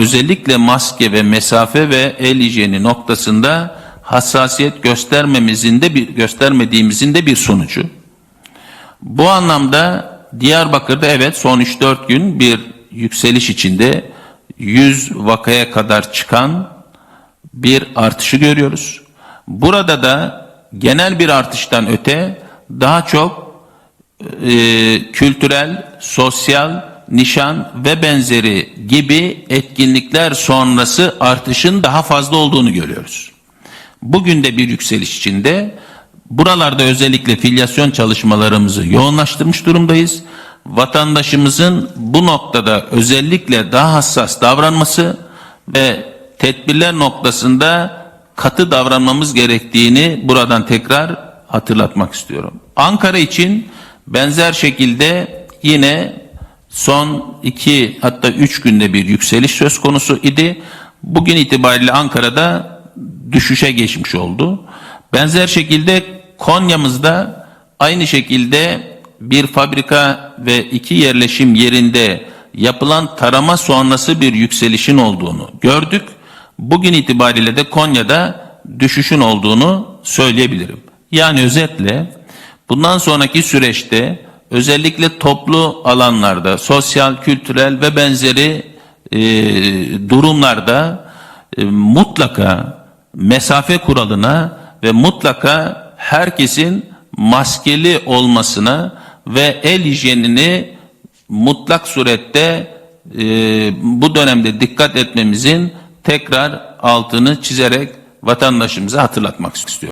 özellikle maske ve mesafe ve el hijyeni noktasında hassasiyet göstermemizin de bir göstermediğimizin de bir sonucu. Bu anlamda Diyarbakır'da evet son 3-4 gün bir yükseliş içinde 100 vakaya kadar çıkan bir artışı görüyoruz. Burada da genel bir artıştan öte daha çok e, kültürel, sosyal, nişan ve benzeri gibi etkinlikler sonrası artışın daha fazla olduğunu görüyoruz. Bugün de bir yükseliş içinde buralarda özellikle filyasyon çalışmalarımızı yoğunlaştırmış durumdayız. Vatandaşımızın bu noktada özellikle daha hassas davranması ve tedbirler noktasında katı davranmamız gerektiğini buradan tekrar hatırlatmak istiyorum. Ankara için benzer şekilde yine son iki hatta üç günde bir yükseliş söz konusu idi. Bugün itibariyle Ankara'da düşüşe geçmiş oldu. Benzer şekilde Konya'mızda aynı şekilde bir fabrika ve iki yerleşim yerinde yapılan tarama sonrası bir yükselişin olduğunu gördük. Bugün itibariyle de Konya'da düşüşün olduğunu söyleyebilirim. Yani özetle bundan sonraki süreçte özellikle toplu alanlarda, sosyal, kültürel ve benzeri e, durumlarda e, mutlaka mesafe kuralına ve mutlaka herkesin maskeli olmasına ve el hijyenini mutlak surette e, bu dönemde dikkat etmemizin tekrar altını çizerek vatandaşımıza hatırlatmak istiyorum.